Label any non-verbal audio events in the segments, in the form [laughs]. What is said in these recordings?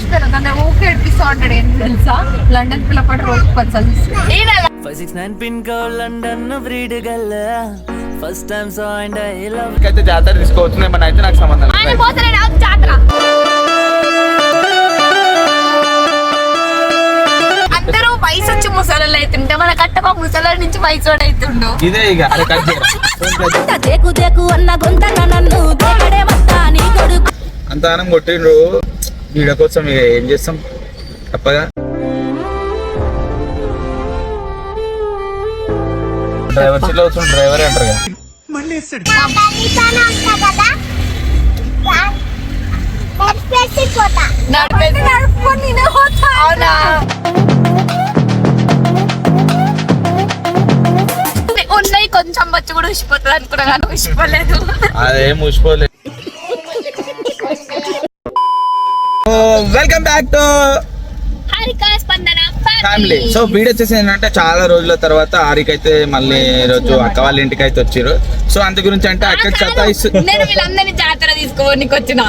మర్చిపోయాను. తను ఊకే తెలుసా? లండన్ పిల్లపడి రోజు పది చదివిస్తాను five six nine pin code London breed గల్ల first time so and I love అయితే జాతర తీసుకోవచ్చు ఏమన్నా అయితే నాకు సంబంధం ఆయన నాకు జాతర. అందరూ వయసు వచ్చి ముసలు అవుతుంటే మన కట్టక ముసల నుంచి వయసు అవుతుండు ఇదే ఇక. దేకు దేకు అన్న గొంతన నన్ను దేకడే మత్తా నీ కొడుకు. అంత ఆనం కొట్టిండ్రు. వీడ కోసం ఏం చేస్తాం? తప్పగా. డ్రైవర్ సీట్లో వచ్చిన డ్రైవర్ అంటారు కదా. ఉన్నాయి కొంచెం బచ్చి కూడా ఉసిపోతుంది అనుకున్నా కానీ ఉసిపోలేదు. అదేం ముసిపోలే welcome back to family so video వచ్చేసి ఏంటంటే చాలా రోజుల తర్వాత ఆరికి అయితే మళ్ళీ రోజు అక్క వాళ్ళ ఇంటికి అయితే వచ్చారు. సో అందు గురించి అంటే అక్క సతాయిస్తు నేను వీళ్ళందరినీ జాతర తీసుకోవడానికి వచ్చిన.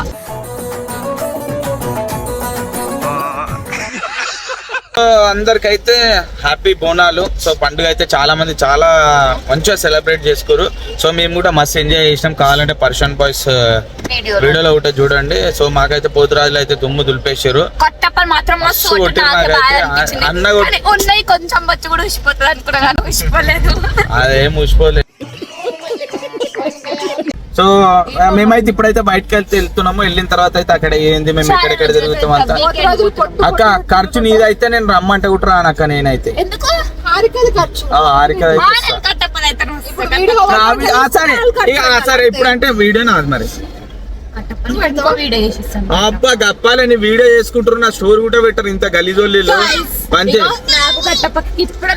అందరికైతే హ్యాపీ బోనాలు. సో పండుగ అయితే చాలా మంది చాలా మంచిగా సెలబ్రేట్ చేసుకోరు. సో మేము కూడా మస్తు ఎంజాయ్ చేసినాం. కావాలంటే పర్షన్ బాయ్స్ వీడియోలో ఒకటి చూడండి. సో మాకైతే పోతురాజులు అయితే దుమ్ము అనిపించింది. అన్న కొంచెం కూడా ఉసిపోతుంది అనుకున్నా కానీ ఉసిపోలేదు. అదేం ముసిపోలే సో మేమైతే ఇప్పుడైతే బయటకు వెళ్తే వెళ్తున్నాము. వెళ్ళిన తర్వాత అయితే అక్కడ ఏంది మేము ఎక్కడెక్కడ తిరుగుతాం అంతా. అక్క ఖర్చు నీదైతే నేను రమ్మంటే కూడా రానక్క నేనైతే. సరే. సరే ఇప్పుడు అంటే వీడియో నాది మరి. అబ్బా గప్పాలని వీడియో చేసుకుంటారు నా స్టోరీ కూడా పెట్టరు ఇంత గలీజోళ్ళు ఇదిగో నాకు ఇప్పుడు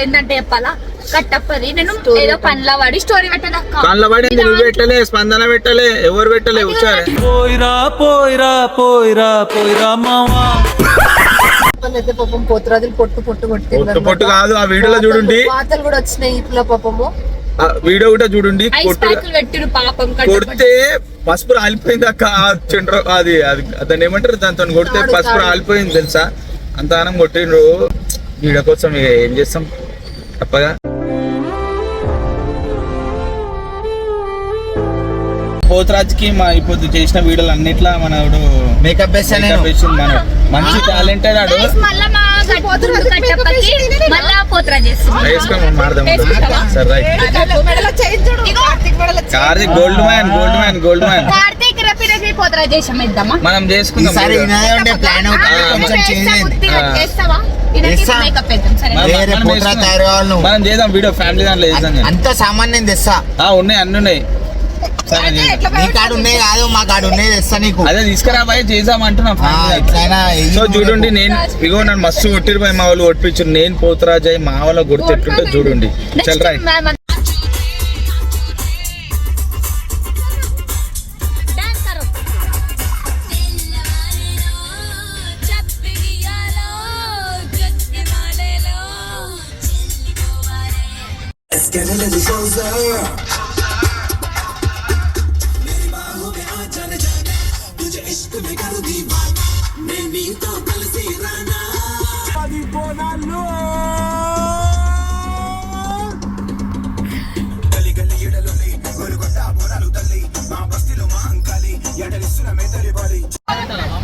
ఏంటంటే చెప్పాలా? కట్టప్పది. నేను ఏదో పనిలో వాడి స్టోరీ పెట్టాను కళ్ళ పడి నువ్వు పెట్టలే? స్పందన పెట్టలే? ఎవరు పెట్టలే? వచ్చారు పోయిరా పోయిరా పోయిరా పోయిరా మావా అయితే పాపం పోతురాజులు పొట్టు పొట్టు పొట్టు పొట్టు కాదు ఆ వీడియోలో చూడండి. వార్తలు కూడా వచ్చినాయి ఇప్పుడు పాపము. ఆ వీడియో కూడా చూడండి. కొడితే పసుపు రాలిపోయింది అక్క. చెండ్ర అది అది దాన్ని ఏమంటారు? దాంతో కొడితే పసుపు రాలిపోయింది తెలుసా? అంత ఆనం కొట్టిండ్రు. వీడియో కోసం ఇక ఏం చేస్తాం? తప్పగా. పోతరాజ్కి మా ఇప్పుడు చేసిన వీడియోలు అన్నిట్లా మనడు మేకప్ మనోడు. మంచి టాలెంటెడ్ ఆడు. Karthik gold man gold man gold man మనం చేసుకుందాం మనం- మనం. మనం చేద్దాం వీడియో ఫ్యామిలీ దాంట్లో చేద్దాం. అంత సామాన్ నేను తెస్తా. ఆ ఉన్నాయి అన్ని ఉన్నాయి. నీ కాడు ఉన్నాయి కాదు మా కాడు ఉన్నాయి తెస్తా నీకు. అదే తీసుకురా బాయ్ చేద్దాం అంటున్నా సో చూడండి నేను ఇగో నన్ను మస్తు కొట్టిరు పోయి మా వాళ్ళు కొట్టించారు నేను పోతురాజాయ్ మా వాళ్ళ ఎట్లుంటే చూడండి. చల్ రైట్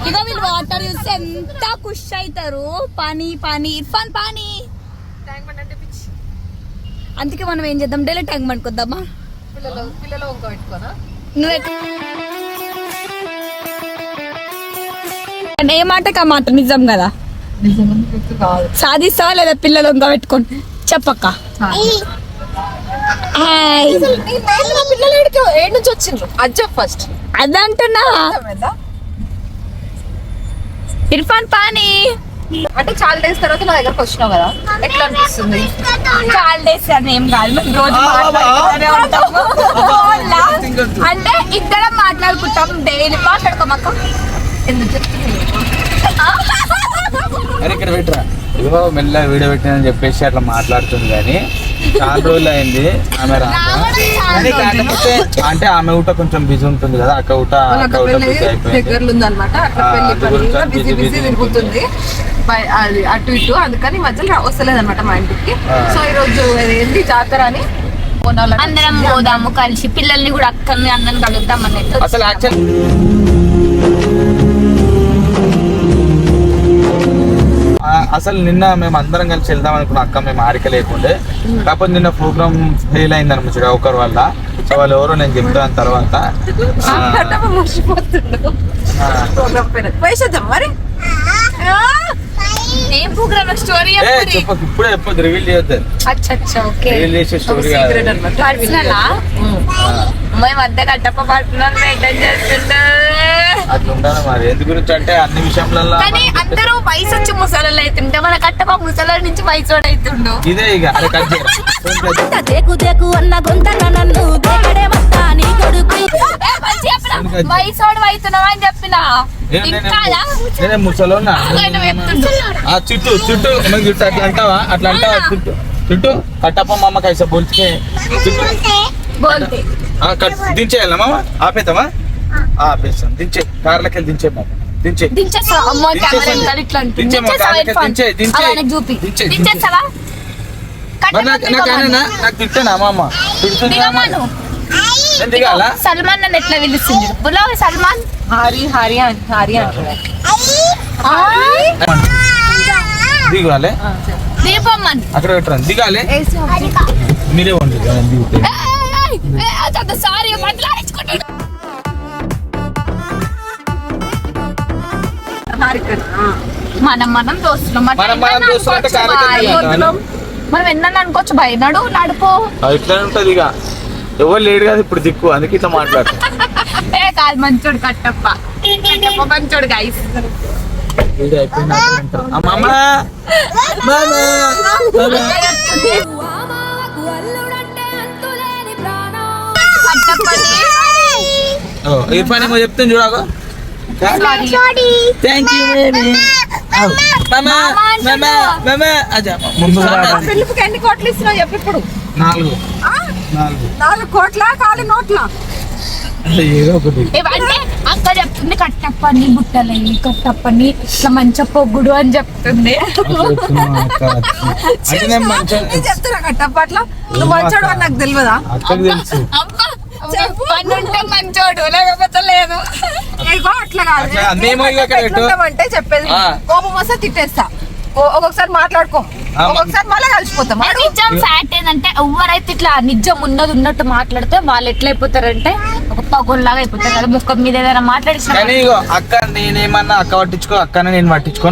ఇగో వీళ్ళు వాటర్ చూస్తే ఎంత ఖుష్ అవుతారు. పానీ పానీ. ఇర్ఫాన్ పానీ. అందుకే మనం ఏం చేద్దాం? డైలీ ట్యాంక్ పెట్టుకోనా నువ్వే ఏ మాటకి ఆ మాట? నిజం కదా? సాధిస్తావా లేదా పిల్లలు ఇంకా పెట్టుకొని చెప్పక్క. పిల్లలు ఏడు నుంచి వచ్చిండ్రు? అది ఫస్ట్ అదంటున్నా. ఇర్ఫాన్ పానీ. అంటే చాలా డేస్ తర్వాత నా దగ్గరకు వచ్చినావు కదా. ఎట్లా అనిపిస్తుంది? చాలా డేస్ అని ఏం కాదు. మేము రోజు మాట్లాడుకుంటూనే ఉంటాము. అవునా? అంటే ఇద్దరం మాట్లాడుకుంటాం డైలీ మాట్లాడుకోమక్క ఎందుకు? ఇక్కడ పెట్టరా. ఇదిగో మెల్ల వీడియో పెట్టినని చెప్పేసి అట్లా మాట్లాడుతుంది కానీ చాలా రోజులు అయింది ఆమె రాక. కానీ కాకపోతే అంటే ఆమె ఊట కొంచెం బిజీ ఉంటుంది కదా అక్క ఊట అక్క ఊట బిజీ అయిపోయింది. అది అటు ఇటు అందుకని మధ్యలో రా- వస్తలేదన్నమాట మా ఇంటికి. సో ఈ రోజు ఏంటి జాతర అని అందరం పోదాము కలిసి పిల్లల్ని కూడా అక్కల్ని అందరం కలుద్దాం అన్నట్టు అసలు యాక్చువల్ అసలు నిన్న మేము అందరం కలిసి వెళ్దాం అనుకున్న అక్క మేము ఆరిక లేకుండే. కాకపోతే నిన్న ప్రోగ్రామ్ ఫెయిల్ అయింది అనమాట ఒకరి వల్ల. సో వాళ్ళు ఎవరో నేను చెప్తాను తర్వాత. ఇప్పుడే రివీల్ చేయొద్దు. రివీల్ చేసే స్టోరీ మేము కట్టప్ప ఉండాలి మరి. ఎందు గురించి అంటే అన్ని విషయంలో కానీ అందరూ వయసు వచ్చి ముసలు అవుతుంటే మన కట్టప్ప ముసల నుంచి వయసోడు అవుతుండు ఇదే ఇక. దేకు దేకు అన్న గొంతన నన్ను నీ కొడుకు. వయసోడు అవుతున్నావా అని చెప్పిన? నేను- ఇంకా నేను- నేనే ముసలోనా ఆయన చెప్తుండు. ఆ చుట్టూ చుట్టూ ఏమో చుట్టూ అట్లా అంటావా? అట్లా అంటావా? చుట్టూ చుట్టూ కట్టప్ప మామ కైసా బోల్చుకే. చుట్టూ. బోల్తే. ఆ, కట్ దించేయాలా మామ? ఆపేతామా ఆపేస్తాం దించే కార్లకి దించే మామ. దించేస్తావా? అమ్మో. కెమెరా ఇట్లా. దించే దించేస్తావా? దించే, దించే. చూపి. దించే, దించే. దించేస్తావా? మరి నాకు నాకు ఆయననా? నాకు తిట్టానా మామ? తిడుతుంది మామ. దిగమను నేను దిగాలా? సల్మాన్ నన్ను ఎట్లా పిలుస్తుంది బులో సల్మాన్? హారి హారి అని హారి అంటారు దిగాలే దీపమ్మన్. అక్కడ పెట్టరా? దిగాలే. మీరే వండి సారీ మాట్లాడించుకుంటాడు మనం మనం దోస్తులు. మనం ఎన్న అనుకోవచ్చు భయ నడు నడుపు. ఇట్లా ఉంటది ఇక. ఎవరు లేడు కదా ఇప్పుడు దిక్కు అందుకే ఇట్లా మాట్లాడతాం. [laughs] ఏ కాదు మంచోడు కట్టప్ప. కట్టప్ప మంచోడు గైస్ [laughs] ఓ, ఇర్ఫాన్ ఏమో చెప్తాను చూడగా థ్యాంక్ యూ బేబీ మామ మామ మామ అజా ముందు పెళ్ళికి ఎన్ని కోట్లు ఇస్తున్నావు చెప్పు ఇప్పుడు? నాలుగు. నాలుగు. నాలుగు కోట్ల? ఖాళీ నోట్ల? అంటే అక్క చెప్తుంది కట్టప్పని బుట్టలని కట్టప్పని ఇట్లా మంచి పొగ్గుడు అని చెప్తుంది. చెప్తున్నా కట్టప్ప అట్లా నువ్వు మంచోడు అని నాకు తెలియదా? అక్కడికి తెలుసు పని ఉంటే మంచోడు లేకపోతే లేదు. ఇగో అట్లా కాదు. అట్లా. ఎట్లుంటామంటే చెప్పేది. ఆ. కోపం వస్తే తిట్టేస్తా. ఓ- ఒక్కొక్కసారి మాట్లాడుకో. ఆ, మ- ఒక్కొక్కసారి మళ్ళీ కలిసిపోతాం. ఏ నిజం ఫ్యాక్ట్ ఏంటంటే ఎవరైతే ఇట్లా నిజం ఉన్నది ఉన్నట్టు మాట్లాడితే వాళ్ళు ఎట్లా అయిపోతారంటే ఒక పగోల్లాగా అయిపోతారు. కదా ముఖం మీద ఏదైనా మాట్లాడిన కానీ. ఇగో అక్క నేనేమన్నా అక్క పట్టించుకో అక్కనే నేను పట్టించుకో.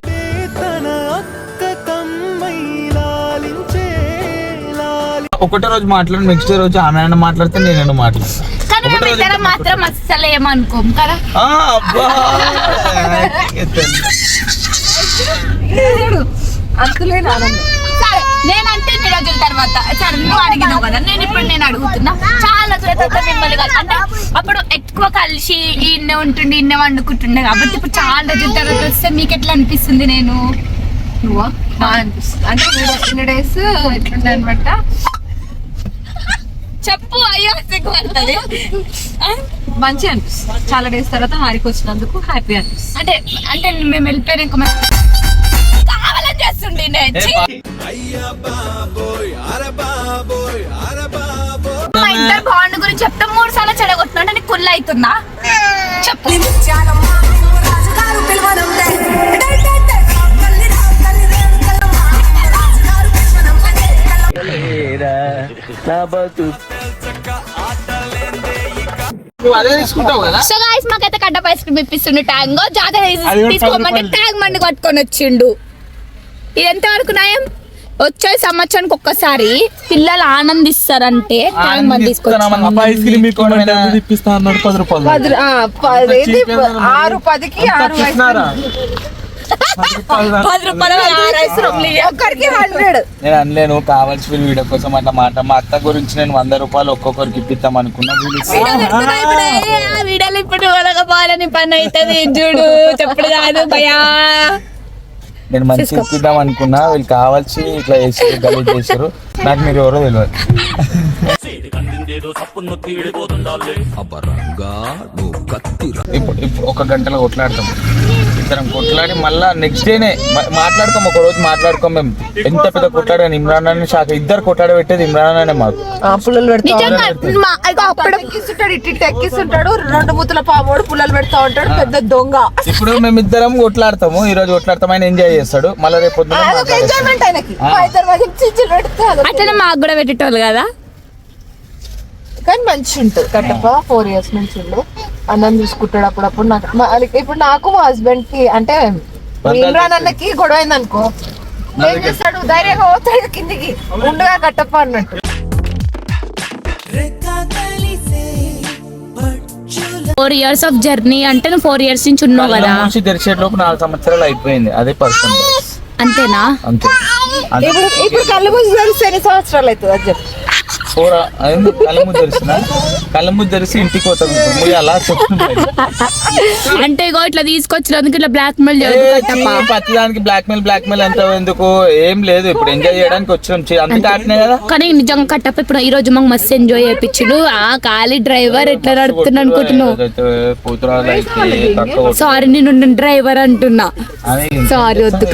ఒకటే రోజు మాట్లాడి నెక్స్ట్ రోజు ఆమె అయినా మాట్లాడితే నేనైనా మాట్లాడతాను మాత్రం అస్సలు ఏమనుకోం కదా. నేనంటే ఎన్ని రోజుల తర్వాత? సరే నువ్వు అడిగినావు కదా నేను ఇప్పుడు నేను అడుగుతున్నా. చాలా రోజుల తర్వాత మిమ్మల్ని కాదు. అంటే అప్పుడు ఎక్కువ కలిసి ఇన్నే ఉంటుండే ఇన్నే వండుకుంటుండే కాబట్టి ఇప్పుడు చాలా రోజుల తర్వాత వస్తే మీకు ఎట్లా అనిపిస్తుంది నేను? నువ్వా? బాగా అనిపిస్తుంది. అంటే డేస్ ఎట్లుండే అనమాట? చెప్పు అయ్యో సిగ్గుపడుతుంది. మంచి అనిపిస్తుంది. చాలా డేస్ తర్వాత హారికి వచ్చినందుకు హ్యాపీ అనిపిస్తుంది. అంటే అంటే మేము వెళ్ళిపోయినాక మరి కావాలని చేస్తుండే! మా ఇద్దరు బాండ్ గురించి చెప్తే మూడు సార్లు చెడగొట్టినా అంటే నీకు కుళ్ళు అవుతుందా? చెప్పు. నా బతు సో గాయస్ మాకైతే కడ్డ ఐస్ క్రీమ్ ఇప్పిస్తుండు ట్యాంగో కూడా తీసుకోమంటే ట్యాంక్ మండి కొట్టుకొని వచ్చిండు. ఇది ఎంత వరకు నయం వచ్చే సంవత్సరానికి ఒక్కసారి పిల్లలు ఆనందిస్తారంటే మంది తీసుకొచ్చి? ఆరు పదికి ఆరు? పది రూపాయల నేను అనలేను కావాల్సిన వీడియో కోసం అట్లా మాట మా అత్త గురించి నేను వంద రూపాయలు ఒక్కొక్కరికి ఇప్పిద్దాం అనుకున్నా. వీళ్ళు వీడియో పెడుతున్నా ఇప్పుడు. ఏ, ఆ వీడియోలు ఇప్పుడు పని అవుతుంది చూడు చెప్పుడు కాదు భయా. నేను మంచి ఇప్పిద్దాం అనుకున్నా. వీళ్ళు కావాల్సి ఇట్లా చేసి గలీజ్ చేశారు నాకు మీరు ఎవరో తెలియదు ఇప్పుడు ఇప్పుడు ఒక గంటలో కొట్లాడతాం. ఇద్దరం కొట్లాడి మళ్ళా నెక్స్ట్ డేనే మా- మాట్లాడుకోం ఒక రోజు మాట్లాడుకోం మేము. ఎంత పెద్ద కొట్లాడాను ఇమ్రాన్ అని షాక్. ఇద్దరు కొట్లాడ పెట్టేది ఇమ్రాన్ అనే మాకు. పుల్లలు పెడతా నిజంగా మా- అయ్యో, అప్పుడు ఎక్కిస్తుంటాడు ఇట్టి ఎక్కిస్తుంటాడు రెండు ముద్దల పామోడు పుల్లలు పెడతా ఉంటాడు పెద్ద దొంగ. ఇప్పుడు మేము ఇద్దరం కొట్లాడతాము ఈ రోజు కొట్లాడతాం ఆయన ఎంజాయ్ చేస్తాడు. మళ్ళీ రేపు పొద్దున్న అదొక మాట్లాడేస్తాడు. ఎంజాయ్మెంట్ ఆయనకి. మా ఇద్దరి మధ్య చిచ్చులు పెడితే అదొక అట్లనే మాకు కూడా పెట్టేటోళ్ళు కదా? కానీ మంచి ఉంటుంది. కట్టప్ప ఫోర్ ఇయర్స్ నుంచి ఉండు. అన్నం చూసుకుంటాడు అప్పుడప్పుడు నాకు. ఇప్పుడు నాకు మా హస్బెండ్కి అంటే ఇమ్రాన్ అన్నకి గొడవ అయింది అనుకో ఏం చేస్తాడు? ధైర్యంగా పోతాడు కిందికి. ఉండగా కట్టప్ప అన్నట్టు. ఫోర్ ఇయర్స్ ఆఫ్ జర్నీ అంటే నువ్వు ఫోర్ ఇయర్స్ నుంచి ఉన్నావు కదా. మూసి తెరిచేలోపు నాలుగు సంవత్సరాలు అయిపోయింది. అదే పర్సన్ అంతేనా? అంతే. ఇప్పుడు కళ్ళు మూసి ఎన్ని సంవత్సరాలు అవుతుంది అది చెప్పు. కూర అయింది కళ్ళ ముద్ద తెరిచిన కళ్ళ ముద్ద తెరిచి ఇంటికి పోతాం అలా చెప్తున్నాయి అంటే ఇగో ఇట్లా తీసుకొచ్చినందుకు ఇట్లా బ్లాక్ మెయిల్ చేయదు కట్టప్ప ప్రతి దానికి బ్లాక్ మెయిల్ బ్లాక్ మెయిల్ ఎంత ఎందుకు? ఏం లేదు ఇప్పుడు ఎంజాయ్ చేయడానికి వచ్చినాం. అందుకే ఆపినాయి కదా? కానీ నిజంగా కట్టప్ప ఇప్పుడు ఈ రోజు మాకు మస్తు ఎంజాయ్ చేయించుడు ఆ ఖాళీ డ్రైవర్ ఎట్లా నడుపుతున్నా అనుకుంటున్నావు. సారీ నేను డ్రైవర్ అంటున్నా. Sorry, వద్దు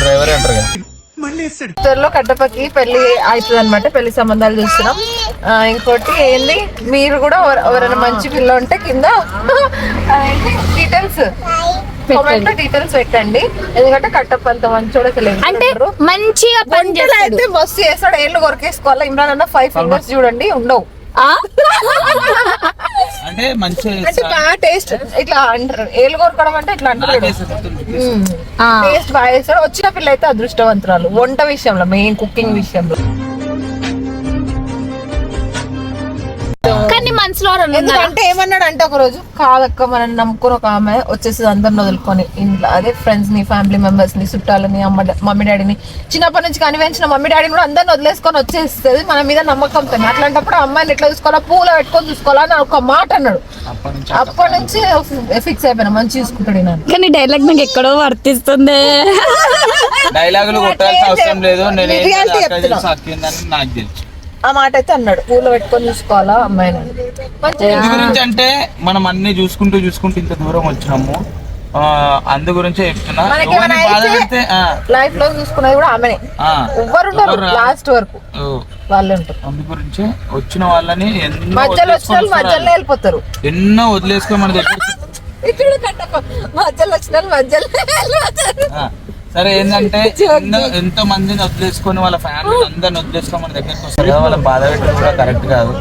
డ్రైవర్ అంటారు కదా త్వరలో కట్టపకి పెళ్ళి అవుతుంది అనమాట పెళ్ళి సంబంధాలు చూస్తున్నాం. ఇంకోటి ఏంది? మీరు కూడా ఎవర- ఎవరైనా మంచి పిల్ల ఉంటే కింద డీటెయిల్స్. కామెంట్ డీటెయిల్స్ పెట్టండి. ఎందుకంటే కట్టప్ప అంత అంటే. మంచిగా పని చేస్తాడు. మస్తు చేస్తాడు. ఏళ్ళు కొరికేసుకోవాలి? ఇమ్రాన్ అన్న ఫైవ్ ఫింగర్స్ చూడండి ఉండవు. ఆ? అంటే మంచి అంటే బాగా టేస్ట్ ఇట్లా అంటారు. ఏళ్ళు కొరకడం అంటే ఇట్లా అంటారు. టేస్ట్ బాగా చేస్తాడు వచ్చిన పిల్ల అయితే అదృష్టవంతురాలు. వంట విషయంలో మెయిన్ కుకింగ్ విషయంలో. ఎవరన్నా ఉన్నారా? ఎందుకంటే ఏమన్నాడు అంటే ఒక రోజు కాదక్క మనం నమ్ముకుని ఒక ఆమె వచ్చేసి అందరిని వదులుకొని ఇంట్లో అదే ఫ్రెండ్స్ని ఫ్యామిలీ మెంబర్స్ని చుట్టాలని అమ్మ మమ్మీ డాడీని చిన్నప్పటి నుంచి కనిపించిన మమ్మీ డాడీని కూడా అందరిని వదిలేసుకొని వచ్చేస్తుంది మన మీద నమ్మకంతో అట్లాంటప్పుడు అమ్మాయిని ఎట్లా చూసుకోవాలా? పూల పెట్టుకొని చూసుకోవాలా? అని ఒక మాట అన్నాడు. అప్పటి నుంచి ఫిక్స్ అయిపోయినా మంచి చూసుకుంటాడు నేను కానీ డైలాగ్ నాకు ఎక్కడో వర్తిస్తుంది. డైలాగులు కొట్టాల్సిన అవసరం లేదు. నేను నాకు తెలుసు. ఆ మాట అయితే అన్నాడు. పూల పెట్టుకొని చూసుకోవాలా అమ్మాయిని మంచిగా ఎందు గురించి అంటే మనం అన్ని చూసుకుంటూ చూసుకుంటూ ఇంత దూరం వచ్చినాము. ఆ, అందు గురించే చెప్తున్నా. మనకి ఎవరిని ఏమైనా బాధ అయితే- పెడితే ఆ, లైఫ్లో చూసుకున్నది కూడా ఆమెనే. ఆ, ఎవరు రా- లాస్ట్ వరకు. ఓ, వాళ్ళే ఉంటారు. అందు గురించే వచ్చిన వాళ్ళని ఎన్నో మధ్యలో వచ్చిన వాళ్ళు మధ్యలో. వెళ్ళిపోతారు. ఎన్నో వదిలేసుకొని మన దగ్గర ఇక్కడ కట్టప్ప. మధ్యలో వచ్చిన వాళ్ళు మధ్యలో వెళ్ళిపోతారు. ఆ, సరే ఏంటంటే [laughs] ఎంతో మందిని వదిలేసుకొని వాళ్ళ ఫ్యామిలీ అందరిని వదిలేసుకొని మన దగ్గరికి వస్తారు కదా వాళ్ళ బాధ పెట్టడం కూడా కరెక్ట్ కాదు.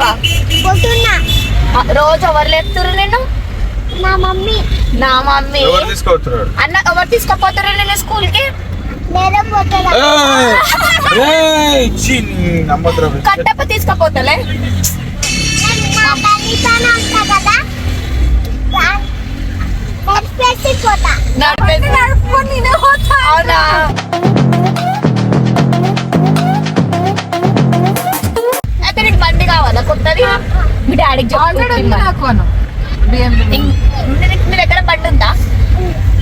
పోతలేవా రోజు ఎవరు లేపుతురు నేను నా మమ్మీ. నా మమ్మీ. ఎవరు అన్న ఎవరు తీసుకుపోతారు నేను స్కూల్కి కట్టప్ప తీసుకుపోతలే? నడిపేసి నడుపుకొని నేనే BMW. మీ దగ్గర బండి ఉందా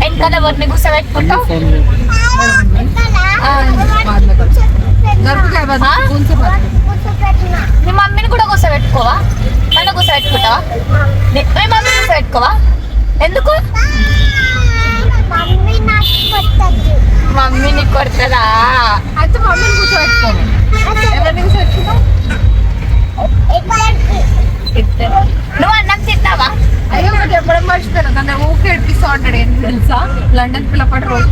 వెనకాల ఎవరిని. మీ మమ్మీని కూడా కూర్చోబెట్టుకోవా నన్ను కూర్చోబెట్టుకుంటావా నీ- మీ మమ్మీ కూర్చోబెట్టుకోవా ఎందుకు మమ్మీని కొడుతుందా? అయితే మమ్మీని కూర్చోబెట్టుకోను ఎవరిని కూర్చోబెట్టుకుంటావు అయ్యో ఊకే ఉంటాడు ఏంటి తెలుసా? లండన్ పిల్లపాటు రోజు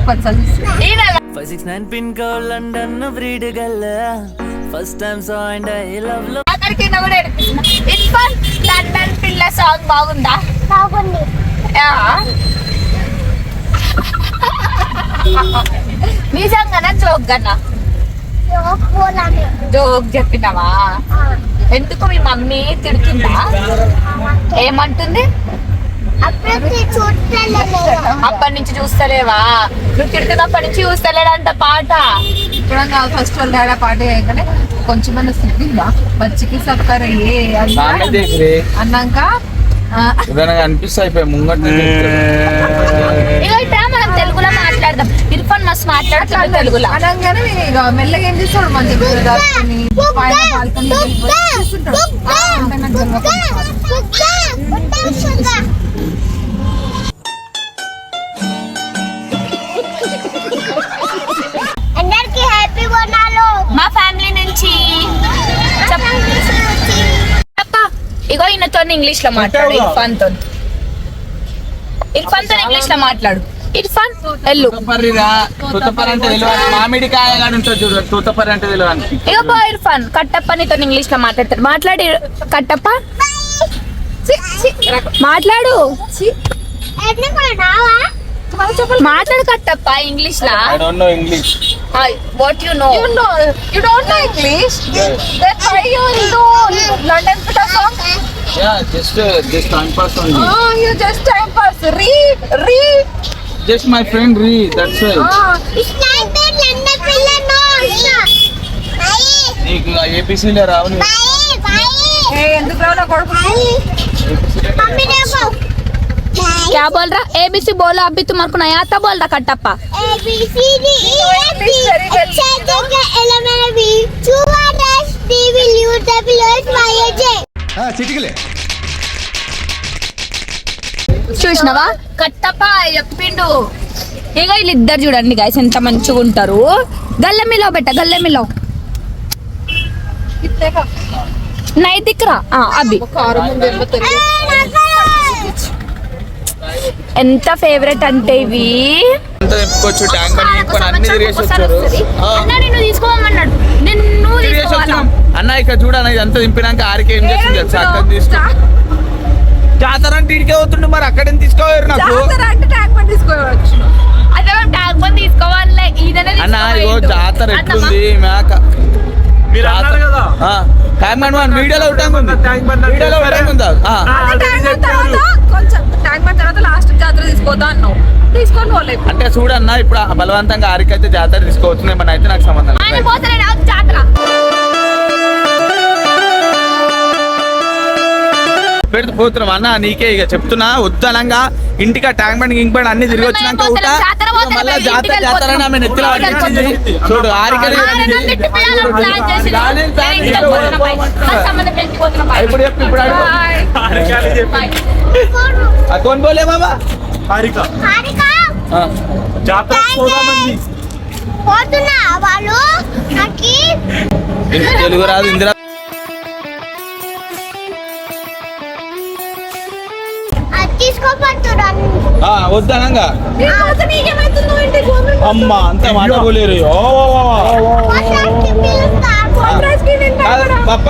first time so and I లవ్లో అక్కడికి కింద కూడా ఏడిపిస్తున్నా ఇర్ఫాన్ లండన్ పిల్ల సాంగ్ బాగుందా? బాగుంది. నిజంగానా? జోక్ గన్నా జోక్ చెప్పినావా? ఎందుకు మీ మమ్మీ తిడుతుందా? ఏమంటుంది? అప్పటి నుంచి చూస్తలేవా నువ్వు తిడుతున్నప్పటి నుంచి చూస్తలేడంట పాట చూడంగా ఫస్ట్ వాళ్ళ పాట చేయగానే కొంచెం సిగ్గిందా బచ్చికి సక్కర ఏ అన్నాక అయిపోయి ముంగట్ ఇట్లా మనం తెలుగులో మాట్లాడదాం ఇర్ఫాన్ మస్తు మాట్లాడుతున్నాడు తెలుగులో అనగానే ఇక మెల్లగా ఏం చేస్తాడు మంచిగా దాచుకొని పైన బాల్కనీ ఈయనతో ఇంగ్లీష్లో మాట్లాడు ఇర్ఫాన్తో ఇర్ఫాన్తో ఇంగ్లీష్లో మాట్లాడు. ఇర్ఫాన్ ఎల్లు తూతపర్రి అంటే తెలియదు? మామిడికాయ గాని ఉంటుంది చూడు తూతపర్రి అంటే తెలియదు ఇక బా ఇర్ఫాన్ కట్టప్ప నీతో ఇంగ్లీష్లో మాట్లాడతాడు. మాట్లాడి కట్టప్ప. మాట్లాడు. మాట్లాడు Kattappa English law I don't know English what you know You know, you don't know English? Then why you into London Peter song? Yeah, just uh, just time pass only. Oh, you just time pass. Just my friend That's it. Oh, it's no. Bye. क्या बोल रहा A B C बोलो अभी तुम्हारे को नहीं आता बोल रहा Kattappa D E F G H I J K L M N Q R S D W Y J చిటికలే. చూసినావా? కట్టప్ప చెప్పిండు. ఇక వీళ్ళిద్దరు చూడండి గైస్ ఎంత మంచిగా ఉంటారు. గల్లెమిలో బెట్ట గల్లెమిలో ఇత్తేగా. నై దిక్రా ఆ, అభి. కారం ఉంది, ఏమో తెలియదు. ఎంత ఫేవరెట్ అంటే ఇవి తీసుకోమన్నాడు. అన్న ఇక్కడ చూడన్న ఇదంతా దింపినాక ఆరికే ఏం చేస్తుంది తెలుసా? అక్కడ తీసుకో. జాతర అంటే ఇడికే అవుతుండే మరి అక్కడేం తీసుకోవాలి నాకు అన్న ఇగో. జాతర? ఎట్లుంది? మేక. మీరు అన్నారు కదా. ట్యాంక్ బండ్ వన్ వీడియోలో ఉంటాం ఉంది ఉంటాం ఉందా కొంచెం ట్యాంక్ బండ్ తర్వాత లాస్ట్ తీసుకోతా అన్నావు తీసుకొని పోలే అంటే చూడన్న ఇప్పుడు బలవంతంగా ఆరికైతే జాతర తీసుకోవచ్చు ఏమన్నా అయితే నాకు సంబంధం ఆయన లేదు పోతలే నాకు జాతర. పెడితే పోతున్నాం అన్న నీకే ఇక చెప్తున్నా వద్దనంగా ఇంటికి ట్యాంక్ బండ్ ఇంక బండ్ అన్ని తిరిగి వచ్చినాక ఊట మళ్ళీ జాతర జాతర అని ఆమె నెత్తిలో వెళ్ళిపోతాం. పట్టించింది చూడు ఆరికలు. ఇప్పుడు చెప్పు అడుగు. కోన్ బోలే బాబా హారిక. జాతర పోదామంది పోతున్నా వాళ్ళు నాకు తెలుగు రాదు ఇందిరా వద్దనంగా అమ్మ అంత పప్ప